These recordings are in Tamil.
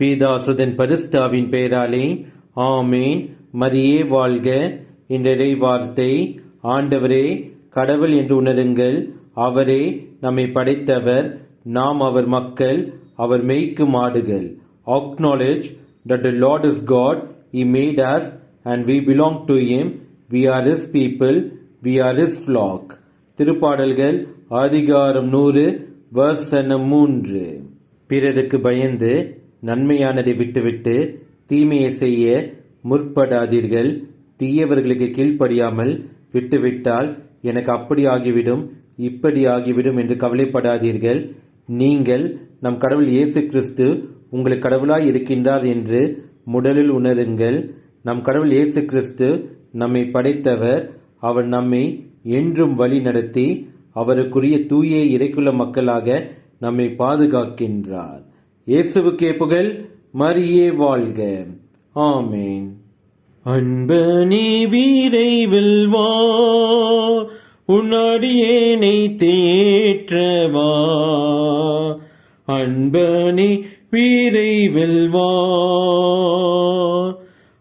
பீதாசுதன் பரிஸ்டாவின் பெயராலே ஆமேன். மரியே வாழ்க. இன்றைய வார்த்தை ஆண்டவரே கடவுள் என்று உணருங்கள். அவரே நம்மை படைத்தவர். நாம் அவர் மக்கள் அவர் மெய்க்கும் ஆடுகள். Acknowledge that the Lord is God he made us and we belong to him we are his people we are his flock திருப்பாடல்கள் அதிகாரம் நூறு வசனம் மூன்று. பிறருக்கு பயந்து நன்மையானதை விட்டுவிட்டு தீமையை செய்ய முற்படாதீர்கள். தீயவர்களுக்கு கீழ்ப்படியாமல் விட்டுவிட்டால் எனக்கு அப்படி ஆகிவிடும் இப்படி ஆகிவிடும் என்று கவலைப்படாதீர்கள். நீங்கள் நம் கடவுள் இயேசு கிறிஸ்து உங்களுக்கு கடவுளாய் இருக்கின்றார் என்று முதலில் உணருங்கள். நம் கடவுள் இயேசு கிறிஸ்து நம்மை படைத்தவர். அவர் நம்மை என்றும் வழி நடத்தி அவருக்குரிய தூய இறைக்குள்ள மக்களாக நம்மை பாதுகாக்கின்றார். இயேசுவுக்கே புகழ் மரியே வாழ்க. ஆமேன். அன்பனே வீரைவில் வா உன்னடியேனை தேற்றவா. அன்பனே வீரைவில் வா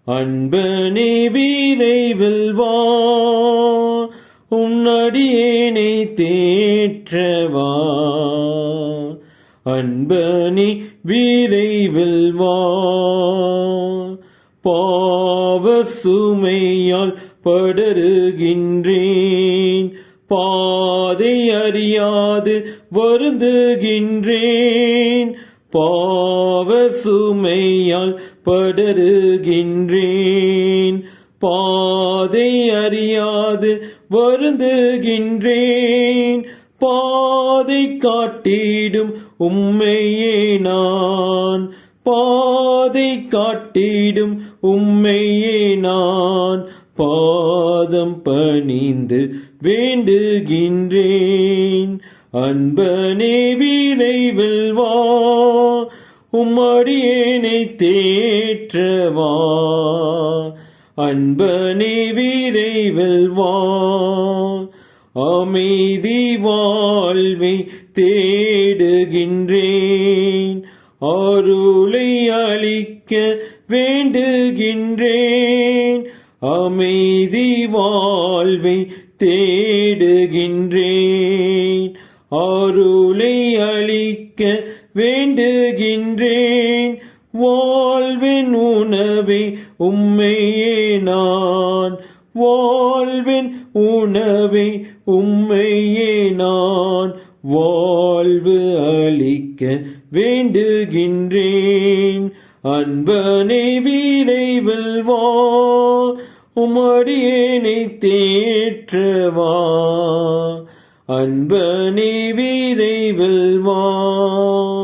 அன்பனே வீரைவில் வா உன்னடியேனை தேற்றவா. அன்பனே விரைவில் பாவ சுமையால் படருகின்றேன். பாதை அறியாது வருந்துகின்றேன். பாவ சுமையால் படருகின்றேன். பாதை அறியாது வருந்துகின்றேன். பாதை காட்டிடும் உம்மையே நான். பாதை காட்டிடும் உம்மையே நான். பாதம் பணிந்து வேண்டுகின்றேன். அன்பனே விரைவில் வா. உம்மடியேனை தேற்றவா. அன்பனே விரைவில் வா. அமைதி வாழ்வை தேடுகின்றேன். அருளை அளிக்க வேண்டுகின்றேன். அமைதி வாழ்வை தேடுகின்றேன். அருளை அளிக்க வேண்டுகின்றேன். வாழ்வின் உணவை உம்மையே நான் வாழ்வின் உணவை உம்மையே நான் வாழ்வு அளிக்க வேண்டுகின்றேன். அன்பனை வீரைவில் வா. உமடியேனை தேற்றவா. அன்பனை வீரைவில் வா.